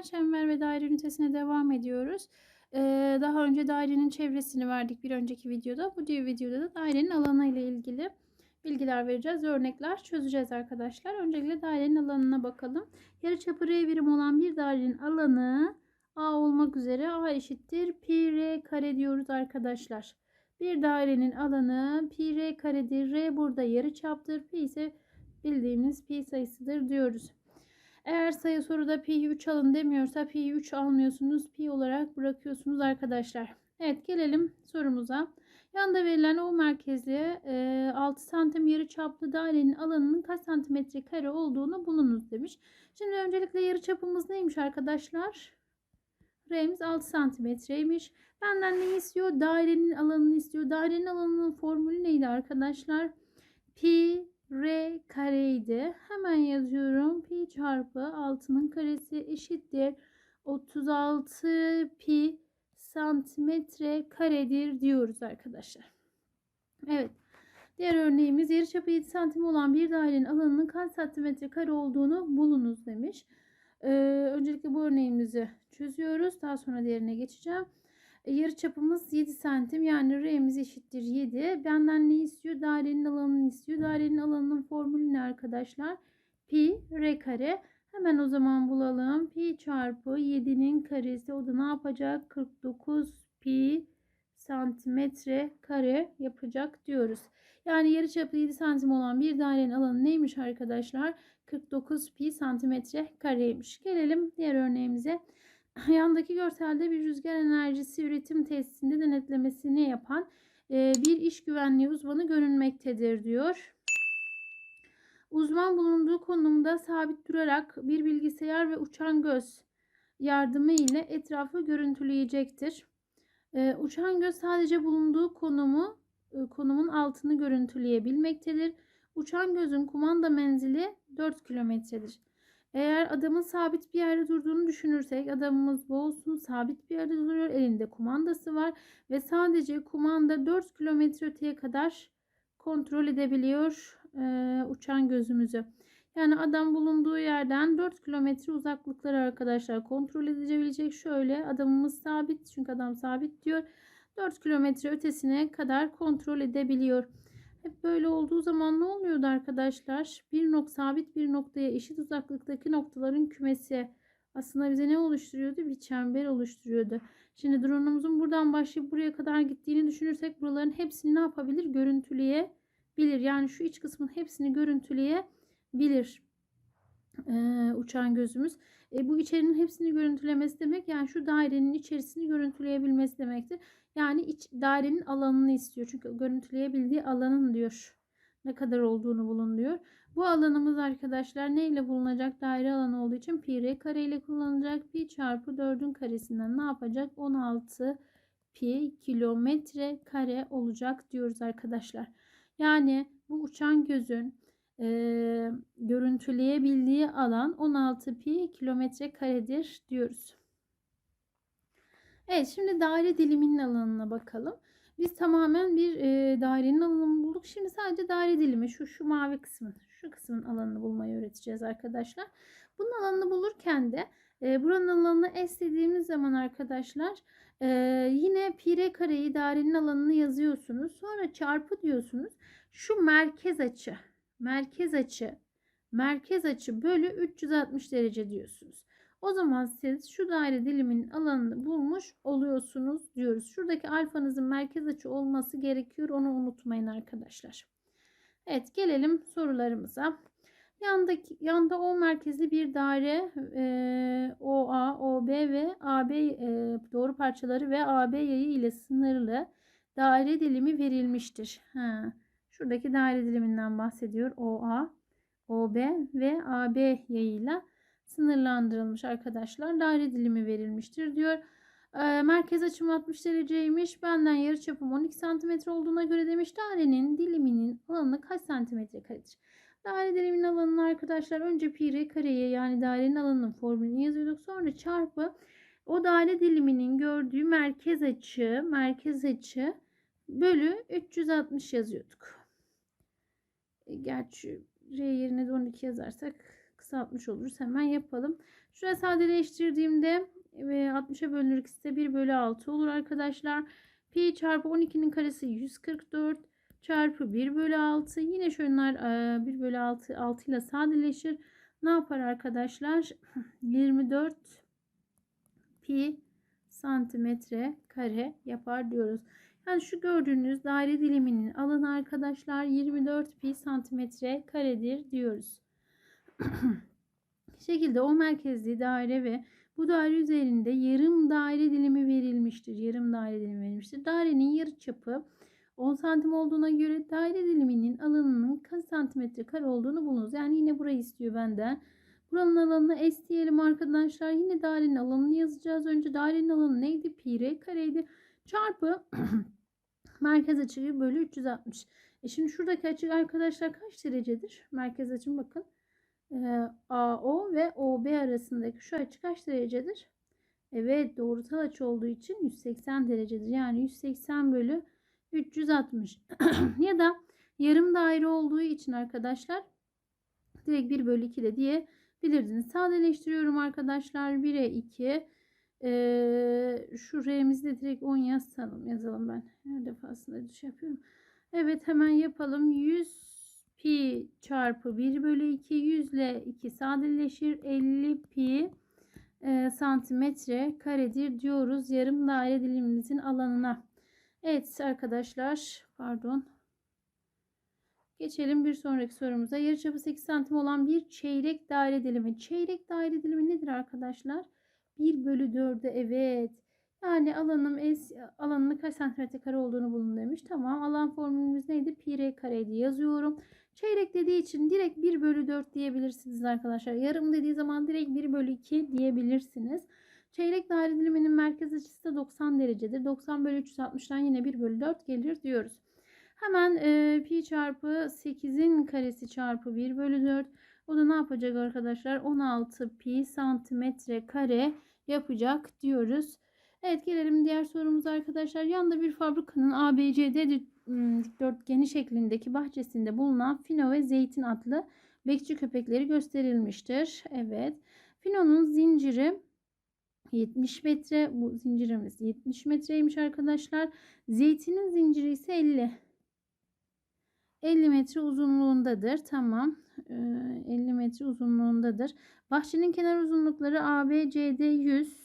arkadaşlar. Çember ve daire ünitesine devam ediyoruz. Ee, daha önce dairenin çevresini verdik bir önceki videoda. Bu diğer videoda da dairenin alanı ile ilgili bilgiler vereceğiz. Örnekler çözeceğiz arkadaşlar. Öncelikle dairenin alanına bakalım. Yarıçapı R birim olan bir dairenin alanı A olmak üzere A eşittir pi R kare diyoruz arkadaşlar. Bir dairenin alanı pi R karedir. R burada yarıçaptır. Pi ise bildiğimiz pi sayısıdır diyoruz. Eğer sayı soruda pi 3 alın demiyorsa pi 3 almıyorsunuz. Pi olarak bırakıyorsunuz arkadaşlar. Evet gelelim sorumuza. Yanda verilen o merkezli e, 6 santim yarı çaplı dairenin alanının kaç santimetre kare olduğunu bulunuz demiş. Şimdi öncelikle yarı çapımız neymiş arkadaşlar? R'miz 6 santimetreymiş. Benden ne istiyor? Dairenin alanını istiyor. Dairenin alanının formülü neydi arkadaşlar? Pi R kareydi. Hemen yazıyorum. Pi çarpı 6'nın karesi eşittir. 36 pi santimetre karedir diyoruz arkadaşlar. Evet. Diğer örneğimiz yarıçapı 7 santim olan bir dairenin alanının kaç santimetre kare olduğunu bulunuz demiş. Ee, öncelikle bu örneğimizi çözüyoruz. Daha sonra diğerine geçeceğim. E, yarı çapımız 7 santim yani R'miz eşittir 7. Benden ne istiyor? Dairenin alanını istiyor. Dairenin alanının formülü ne arkadaşlar? Pi R kare. Hemen o zaman bulalım. Pi çarpı 7'nin karesi o da ne yapacak? 49 pi santimetre kare yapacak diyoruz. Yani yarıçapı 7 santim olan bir dairenin alanı neymiş arkadaşlar? 49 pi santimetre kareymiş. Gelelim diğer örneğimize. Yandaki görselde bir rüzgar enerjisi üretim tesisinde denetlemesini yapan e, bir iş güvenliği uzmanı görünmektedir diyor. Uzman bulunduğu konumda sabit durarak bir bilgisayar ve uçan göz yardımı ile etrafı görüntüleyecektir. E, uçan göz sadece bulunduğu konumu e, konumun altını görüntüleyebilmektedir. Uçan gözün kumanda menzili 4 kilometredir. Eğer adamın sabit bir yerde durduğunu düşünürsek adamımız bu olsun sabit bir yerde duruyor. Elinde kumandası var ve sadece kumanda 4 kilometre öteye kadar kontrol edebiliyor e, uçan gözümüzü. Yani adam bulunduğu yerden 4 kilometre uzaklıkları arkadaşlar kontrol edebilecek. Şöyle adamımız sabit çünkü adam sabit diyor. 4 kilometre ötesine kadar kontrol edebiliyor. Hep böyle olduğu zaman ne oluyordu arkadaşlar? Bir nokta sabit bir noktaya eşit uzaklıktaki noktaların kümesi aslında bize ne oluşturuyordu? Bir çember oluşturuyordu. Şimdi drone'umuzun buradan başlayıp buraya kadar gittiğini düşünürsek buraların hepsini ne yapabilir? Görüntüleyebilir. Yani şu iç kısmın hepsini görüntüleyebilir. Ee, uçan gözümüz. E, bu içerinin hepsini görüntülemesi demek yani şu dairenin içerisini görüntüleyebilmesi demektir. Yani iç dairenin alanını istiyor. Çünkü görüntüleyebildiği alanın diyor. Ne kadar olduğunu bulun diyor. Bu alanımız arkadaşlar ne ile bulunacak? Daire alanı olduğu için pi r kare ile kullanılacak. Pi çarpı 4'ün karesinden ne yapacak? 16 pi kilometre kare olacak diyoruz arkadaşlar. Yani bu uçan gözün e, görüntüleyebildiği alan 16 pi kilometre karedir diyoruz. Evet şimdi daire diliminin alanına bakalım. Biz tamamen bir e, dairenin alanını bulduk. Şimdi sadece daire dilimi şu şu mavi kısmın şu kısmın alanını bulmayı öğreteceğiz arkadaşlar. Bunun alanını bulurken de e, buranın alanını S zaman arkadaşlar e, yine pi r kareyi dairenin alanını yazıyorsunuz. Sonra çarpı diyorsunuz. Şu merkez açı merkez açı merkez açı bölü 360 derece diyorsunuz. O zaman siz şu daire diliminin alanını bulmuş oluyorsunuz diyoruz. Şuradaki alfanızın merkez açı olması gerekiyor. Onu unutmayın arkadaşlar. Evet gelelim sorularımıza. Yandaki, yanda O merkezli bir daire e, OA, OB ve AB e, doğru parçaları ve AB yayı ile sınırlı daire dilimi verilmiştir. Ha, şuradaki daire diliminden bahsediyor. OA, OB ve AB yayıyla sınırlandırılmış arkadaşlar. Daire dilimi verilmiştir diyor. E, merkez açım 60 dereceymiş. Benden yarı çapım 12 cm olduğuna göre demiş. Dairenin diliminin alanı kaç santimetre karedir? Daire diliminin alanını arkadaşlar önce pi r kareye yani dairenin alanının formülünü yazıyorduk. Sonra çarpı o daire diliminin gördüğü merkez açı merkez açı bölü 360 yazıyorduk. E, gerçi r yerine de 12 yazarsak kısaltmış oluruz. Hemen yapalım. Şuraya sadeleştirdiğimde ve 60'a bölünür ikisi 1 bölü 6 olur arkadaşlar. Pi çarpı 12'nin karesi 144 çarpı 1 bölü 6. Yine şunlar 1 bölü 6, 6 ile sadeleşir. Ne yapar arkadaşlar? 24 pi santimetre kare yapar diyoruz. Yani şu gördüğünüz daire diliminin alanı arkadaşlar 24 pi santimetre karedir diyoruz. şekilde o merkezli daire ve bu daire üzerinde yarım daire dilimi verilmiştir. Yarım daire dilimi verilmiştir. Dairenin yarı çapı 10 santim olduğuna göre daire diliminin alanının kaç santimetre kare olduğunu bulunuz. Yani yine burayı istiyor benden. Buranın alanını S diyelim arkadaşlar. Yine dairenin alanını yazacağız. Önce dairenin alanı neydi? Pi r kareydi. Çarpı merkez açıyı bölü 360. E şimdi şuradaki açı arkadaşlar kaç derecedir? Merkez açım bakın. Ee, AO ve OB arasındaki şu açı kaç derecedir? Evet doğrusal açı olduğu için 180 derecedir. Yani 180 bölü 360. ya da yarım daire olduğu için arkadaşlar direkt 1 bölü 2 de diyebilirdiniz. Sadeleştiriyorum arkadaşlar. 1'e 2. Şu R'mizi direkt 10 yazalım. Yazalım ben. Her defasında düş yapıyorum. Evet hemen yapalım. 100 pi çarpı 1 bölü 2 100 ile 2 sadeleşir 50 pi e, santimetre karedir diyoruz yarım daire dilimimizin alanına. Evet arkadaşlar pardon. Geçelim bir sonraki sorumuza. Yarıçapı 8 santim olan bir çeyrek daire dilimi. Çeyrek daire dilimi nedir arkadaşlar? 1 bölü 4'e evet. Yani alanım es, alanının kaç santimetre kare olduğunu bulun demiş. Tamam alan formülümüz neydi? Pi r kareydi yazıyorum. Çeyrek dediği için direkt 1 bölü 4 diyebilirsiniz arkadaşlar. Yarım dediği zaman direkt 1 bölü 2 diyebilirsiniz. Çeyrek daire diliminin merkez açısı da 90 derecedir. 90 bölü 360'dan yine 1 bölü 4 gelir diyoruz. Hemen e, pi çarpı 8'in karesi çarpı 1 bölü 4. O da ne yapacak arkadaşlar? 16 pi santimetre kare yapacak diyoruz. Evet gelelim diğer sorumuza arkadaşlar. Yanda bir fabrikanın ABCD dikdörtgeni şeklindeki bahçesinde bulunan Fino ve Zeytin adlı bekçi köpekleri gösterilmiştir. Evet. Fino'nun zinciri 70 metre. Bu zincirimiz 70 metreymiş arkadaşlar. Zeytinin zinciri ise 50. 50 metre uzunluğundadır. Tamam. 50 metre uzunluğundadır. Bahçenin kenar uzunlukları ABCD 100.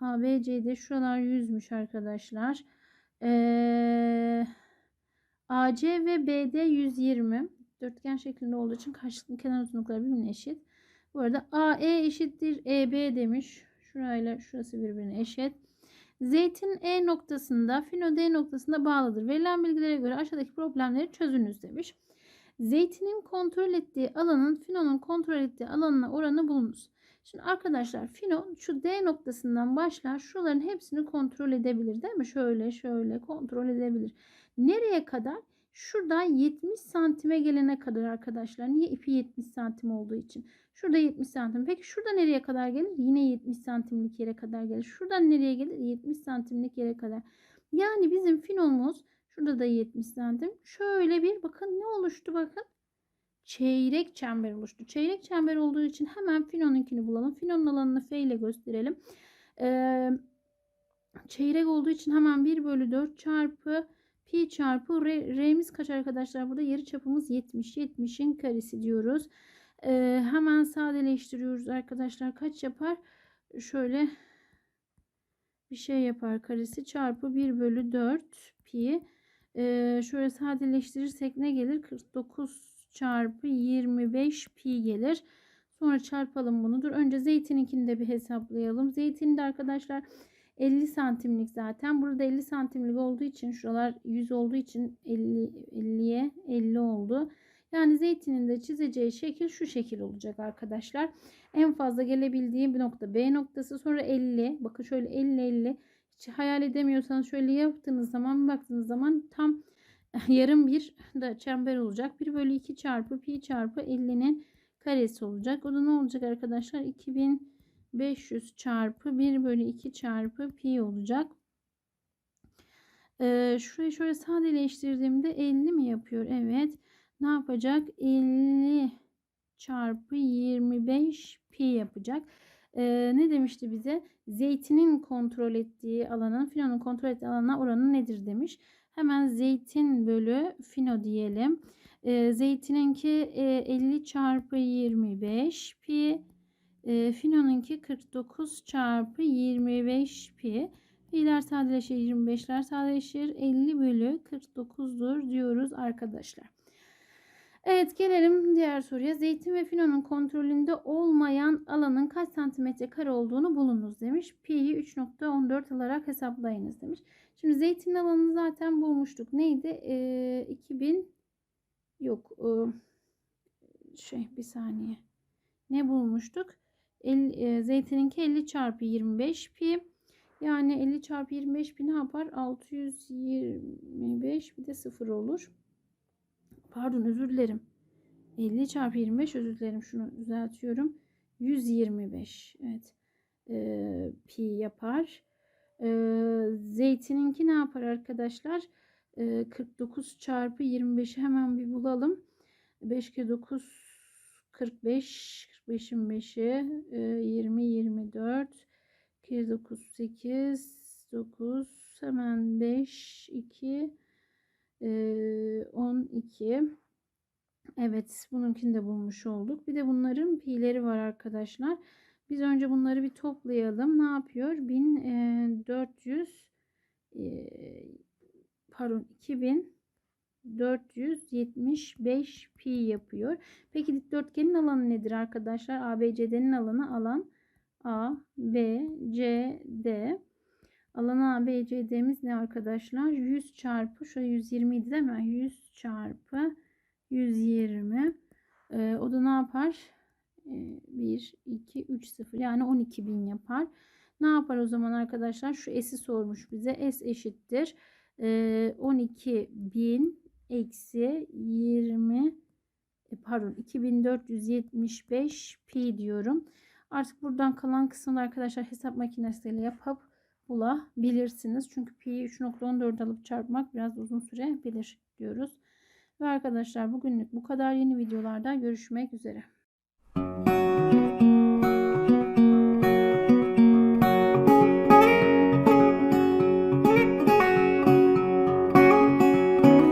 ABCD şuralar 100'müş arkadaşlar. Ee, AC ve BD 120. Dörtgen şeklinde olduğu için karşılıklı kenar uzunlukları birbirine eşit. Bu arada AE eşittir EB demiş. Şurayla şurası birbirine eşit. Zeytin E noktasında, Fino D noktasında bağlıdır. Verilen bilgilere göre aşağıdaki problemleri çözünüz demiş. Zeytinin kontrol ettiği alanın Fino'nun kontrol ettiği alanına oranı bulunuz. Şimdi arkadaşlar Fino şu D noktasından başlar. Şuraların hepsini kontrol edebilir değil mi? Şöyle şöyle kontrol edebilir. Nereye kadar? Şuradan 70 santime gelene kadar arkadaşlar. Niye ipi 70 santim olduğu için? Şurada 70 santim. Peki şurada nereye kadar gelir? Yine 70 santimlik yere kadar gelir. Şuradan nereye gelir? 70 santimlik yere kadar. Yani bizim finomuz şurada da 70 santim. Şöyle bir bakın ne oluştu bakın çeyrek çember oluştu. Çeyrek çember olduğu için hemen Fino'nunkini bulalım. Fino'nun alanını F ile gösterelim. Ee, çeyrek olduğu için hemen 1 bölü 4 çarpı pi çarpı r, r'miz kaç arkadaşlar? Burada yarı çapımız 70. 70'in karesi diyoruz. Ee, hemen sadeleştiriyoruz arkadaşlar. Kaç yapar? Şöyle bir şey yapar karesi çarpı 1 bölü 4 pi. Şöyle sadeleştirirsek ne gelir? 49 çarpı 25 pi gelir. Sonra çarpalım bunu. Dur önce zeytininkini de bir hesaplayalım. Zeytin de arkadaşlar 50 santimlik zaten. Burada 50 santimlik olduğu için şuralar 100 olduğu için 50 50'ye 50 oldu. Yani zeytinin de çizeceği şekil şu şekil olacak arkadaşlar. En fazla gelebildiği bir nokta B noktası sonra 50. Bakın şöyle 50 50. Hiç hayal edemiyorsanız şöyle yaptığınız zaman baktığınız zaman tam yarım bir da çember olacak. 1 bölü 2 çarpı pi çarpı 50'nin karesi olacak. O da ne olacak arkadaşlar? 2500 çarpı 1 bölü 2 çarpı pi olacak. Ee, şurayı şöyle sadeleştirdiğimde 50 mi yapıyor? Evet. Ne yapacak? 50 çarpı 25 pi yapacak. Ee, ne demişti bize? Zeytinin kontrol ettiği alanın finonun kontrol ettiği alana oranı nedir demiş. Hemen zeytin bölü fino diyelim. Ee, zeytininki e, 50 çarpı 25 pi. E, finonunki 49 çarpı 25 pi. Pi'ler sadeleşir 25'ler sadeleşir. 50 bölü 49'dur diyoruz arkadaşlar. Evet gelelim diğer soruya. Zeytin ve finonun kontrolünde olmayan alanın kaç santimetre kare olduğunu bulunuz demiş. Pi'yi 3.14 alarak hesaplayınız demiş. Şimdi zeytin alanını zaten bulmuştuk. Neydi? Ee, 2000 yok. Ee, şey bir saniye. Ne bulmuştuk? El, e, zeytininki 50 çarpı 25 pi. Yani 50 çarpı 25 pi ne yapar? 625 bir de 0 olur. Pardon özür dilerim. 50 çarpı 25 özür dilerim. Şunu düzeltiyorum. 125. Evet. Ee, pi yapar. Ee, zeytininki ne yapar arkadaşlar? Ee, 49 çarpı 25'i hemen bir bulalım. 5 kere 9 45 45'in 5'i 20 24 kere 9 8 9 hemen 5 2 12 Evet bununkini de bulmuş olduk. Bir de bunların pi'leri var arkadaşlar. Biz önce bunları bir toplayalım. Ne yapıyor? 1400 pardon 2475 pi yapıyor. Peki dikdörtgenin alanı nedir arkadaşlar? ABCD'nin alanı alan A, B, C, D. Alan A, B, C, D'miz ne arkadaşlar? 100 çarpı, şöyle 120 idi değil mi? 100 çarpı 120. Ee, o da ne yapar? Ee, 1, 2, 3, 0. Yani 12.000 yapar. Ne yapar o zaman arkadaşlar? Şu S'i sormuş bize. S eşittir. Ee, 12.000 eksi 20 e, pardon 2475 pi diyorum. Artık buradan kalan kısımda arkadaşlar hesap makinesiyle yapıp bulabilirsiniz. Çünkü pi'yi 3.14 alıp çarpmak biraz uzun sürebilir diyoruz. Ve arkadaşlar bugünlük bu kadar. Yeni videolarda görüşmek üzere.